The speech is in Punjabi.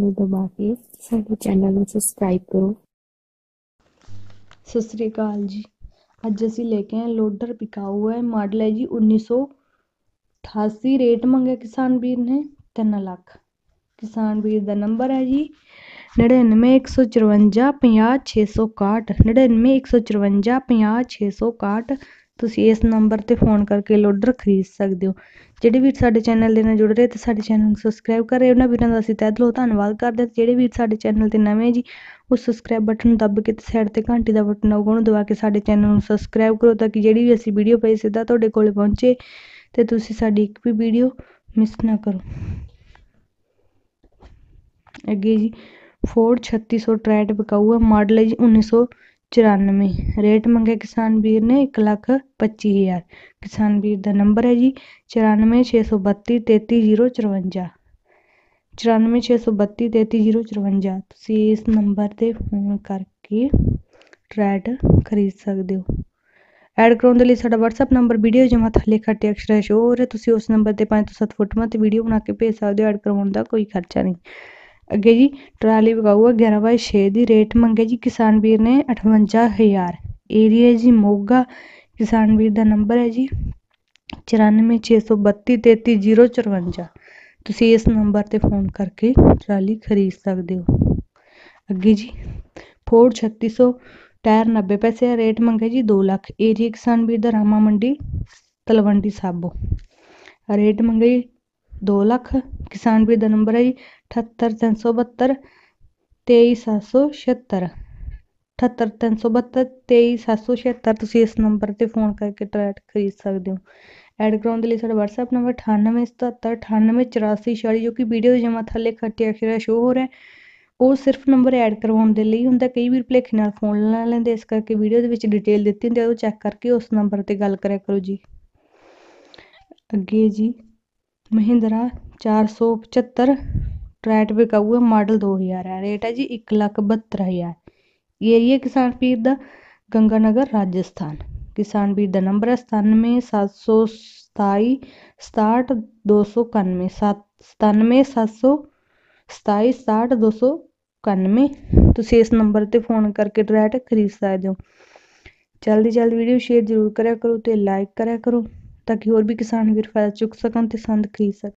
ਨੂੰ ਦਬਾ ਕੇ ਸਾਡੇ ਚੈਨਲ ਨੂੰ ਸਬਸਕ੍ਰਾਈਬ ਕਰੋ ਸਤਿ ਸ੍ਰੀ ਅਕਾਲ ਜੀ ਅੱਜ ਅਸੀਂ ਲੈ ਕੇ ਆਏ ਲੋਡਰ ਪਿਕਾਊ ਹੈ ਮਾਡਲ ਹੈ ਜੀ 1988 ਰੇਟ ਮੰਗਿਆ ਕਿਸਾਨ ਵੀਰ ਨੇ 3 ਲੱਖ ਕਿਸਾਨ ਵੀਰ ਦਾ ਨੰਬਰ ਹੈ ਜੀ 991545 50661 991545 50661 ਤੁਸੀਂ ਇਸ ਨੰਬਰ ਤੇ ਫੋਨ ਕਰਕੇ ਲੋਡਰ ਖਰੀਦ ਸਕਦੇ ਹੋ। ਜਿਹੜੇ ਵੀਰ ਸਾਡੇ ਚੈਨਲ ਦੇ ਨਾਲ ਜੁੜ ਰਹੇ ਤੇ ਸਾਡੇ ਚੈਨਲ ਨੂੰ ਸਬਸਕ੍ਰਾਈਬ ਕਰ ਰਹੇ, ਉਹਨਾਂ ਵੀਰਾਂ ਦਾ ਅਸੀਂ ਤਹਿ ਦਿਲੋਂ ਧੰਨਵਾਦ ਕਰਦੇ ਹਾਂ। ਜਿਹੜੇ ਵੀਰ ਸਾਡੇ ਚੈਨਲ ਤੇ ਨਵੇਂ ਜੀ, ਉਹ ਸਬਸਕ੍ਰਾਈਬ ਬਟਨ ਨੂੰ ਕੇ ਤੇ ਸਾਈਡ ਤੇ ਘੰਟੀ ਦਾ ਬਟਨ ਆਊਗਾ, ਉਹਨੂੰ ਦਬਾ ਕੇ ਸਾਡੇ ਚੈਨਲ ਨੂੰ ਸਬਸਕ੍ਰਾਈਬ ਕਰੋ ਤਾਂ ਕਿ ਜਿਹੜੀ ਵੀ ਅਸੀਂ ਵੀਡੀਓ ਪਾਈ ਸਿੱਧਾ ਤੁਹਾਡੇ ਕੋਲ ਪਹੁੰਚੇ ਤੇ ਤੁਸੀਂ ਸਾਡੀ ਇੱਕ ਵੀ ਵੀਡੀਓ ਮਿਸ ਨਾ ਕਰੋ। ਅੱਗੇ ਜੀ ਫੋਰਡ 3600 ਟਰੈਟ ਵਿਕਾਊ ਹੈ ਮਾਡਲ ਹੈ ਜੀ 1994 ਰੇਟ ਮੰਗਿਆ ਕਿਸਾਨ ਵੀਰ ਨੇ 1 ਲੱਖ 25 ਹਜ਼ਾਰ। ਕਿਸਾਨ ਵੀਰ ਦਾ ਨੰਬਰ ਹੈ ਜੀ 9462 33054 9462 33054 ਤੁਸੀਂ ਇਸ ਨੰਬਰ ਤੇ ਫੋਨ ਕਰਕੇ ਟਰੈਟ ਖਰੀਦ ਸਕਦੇ ਹੋ। ਐਡ ਕਰਾਉਣ ਦੇ ਲਈ ਸਾਡਾ WhatsApp ਨੰਬਰ ਵੀਡੀਓ ਜਮਾ ਥੱਲੇ ਖੱਟੇ ਅਕਸ਼ਰਾਂ ਸ਼ੋ ਹੋ ਰਿਹਾ। ਤੁਸੀਂ ਉਸ ਨੰਬਰ ਤੇ 5 ਤੋਂ 7 ਫੋਟੋਆਂ ਤੇ ਵੀਡੀਓ ਬਣਾ ਕੇ ਭੇਜ ਸਕਦੇ ਹੋ। ਐਡ ਕਰਵਾਉਣ ਦਾ ਕੋਈ ਖਰਚਾ ਨਹੀਂ। ਅੱਗੇ ਜੀ, ਟਰਾਲੀ ਵਿਕਾਊ 11 ਬਾਈ 6 ਦੀ ਰੇਟ ਮੰਗੇ ਜੀ ਕਿਸਾਨ ਵੀਰ ਨੇ 58000 ਏਰੀਆ ਜੀ ਮੋਗਾ, ਕਿਸਾਨ ਵੀਰ ਦਾ ਨੰਬਰ ਹੈ ਜੀ 9462233054 ਤੁਸੀਂ ਇਸ ਨੰਬਰ ਤੇ ਫੋਨ ਕਰਕੇ ਟਰਾਲੀ ਖਰੀਦ ਸਕਦੇ ਹੋ। ਅੱਗੇ ਜੀ, ਫੋਰਡ 3600 ਟਾਇਰ 90 ਪੈਸੇ ਰੇਟ ਮੰਗੇ ਜੀ 2 ਲੱਖ। ਏਰੀਆ ਕਿਸਾਨ ਵੀਰ ਦਾ ਰਾਮਾ ਮੰਡੀ, ਤਲਵੰਡੀ ਸਾਬੋ। ਰੇਟ ਮੰਗੇ ਜੀ 2 ਲੱਖ ਕਿਸਾਨ ਵੀਰ ਦਾ ਨੰਬਰ ਹੈ ਜੀ 78372 23776 78372 23776 ਤੁਸੀਂ ਇਸ ਨੰਬਰ ਤੇ ਫੋਨ ਕਰਕੇ ਟਰੈਟ ਖਰੀਦ ਸਕਦੇ ਹੋ। ਐਡ ਕਰਾਉਣ ਦੇ ਲਈ ਸਾਡਾ WhatsApp ਨੰਬਰ 9877988446 ਜੋ ਕਿ ਵੀਡੀਓ ਦੇ ਜਮਾ ਥੱਲੇ ਖੱਟੇ ਅਖਰਾਂ ਸ਼ੋ ਹੋ ਰਿਹਾ ਉਹ ਸਿਰਫ ਨੰਬਰ ਐਡ ਕਰਵਾਉਣ ਦੇ ਲਈ ਹੁੰਦਾ, ਕਈ ਵੀਰ ਭਲੇਖੇ ਨਾਲ ਫੋਨ ਲੈ ਲੈਂਦੇ, ਇਸ ਕਰਕੇ ਵੀਡੀਓ ਦੇ ਵਿੱਚ ਡਿਟੇਲ ਦਿੱਤੀ ਹੁੰਦੀ ਹੈ, ਉਹ ਚੈੱਕ ਕਰਕੇ ਉਸ ਨੰਬਰ ਤੇ ਗੱਲ ਕਰਿਆ ਕਰੋ ਜੀ। ਅੱਗੇ ਜੀ ਮਹਿੰਦਰਾ 475 ਟਰੈਟ ਵਿਕਾਊ ਹੈ ਮਾਡਲ 2000 ਹੈ ਰੇਟ ਹੈ ਜੀ 172000 ਏਰੀਆ ਕਿਸਾਨ ਵੀਰ ਦਾ ਗੰਗਾਨਗਰ ਰਾਜਸਥਾਨ ਕਿਸਾਨ ਵੀਰ ਦਾ ਨੰਬਰ ਹੈ 97727 67291 97727 67291 ਤੁਸੀਂ ਇਸ ਨੰਬਰ ਤੇ ਫੋਨ ਕਰਕੇ ਟਰੈਟ ਖਰੀਦ ਸਕਦੇ ਹੋ ਜਲਦੀ ਜਲਦੀ ਵੀਡੀਓ ਸ਼ੇਅਰ ਜ਼ਰੂਰ ਕਰਿਆ ਕਰੋ ਤੇ ਲਾਈਕ ਕਰਿਆ ਕਰੋ ਤਾਂ ਕਿ ਹੋਰ ਵੀ ਕਿਸਾਨ ਵੀਰ ਫਾਇਦਾ ਚੁੱਕ ਸਕਣ ਤੇ ਸੰਦ ਖਰੀਦ ਸਕਣ।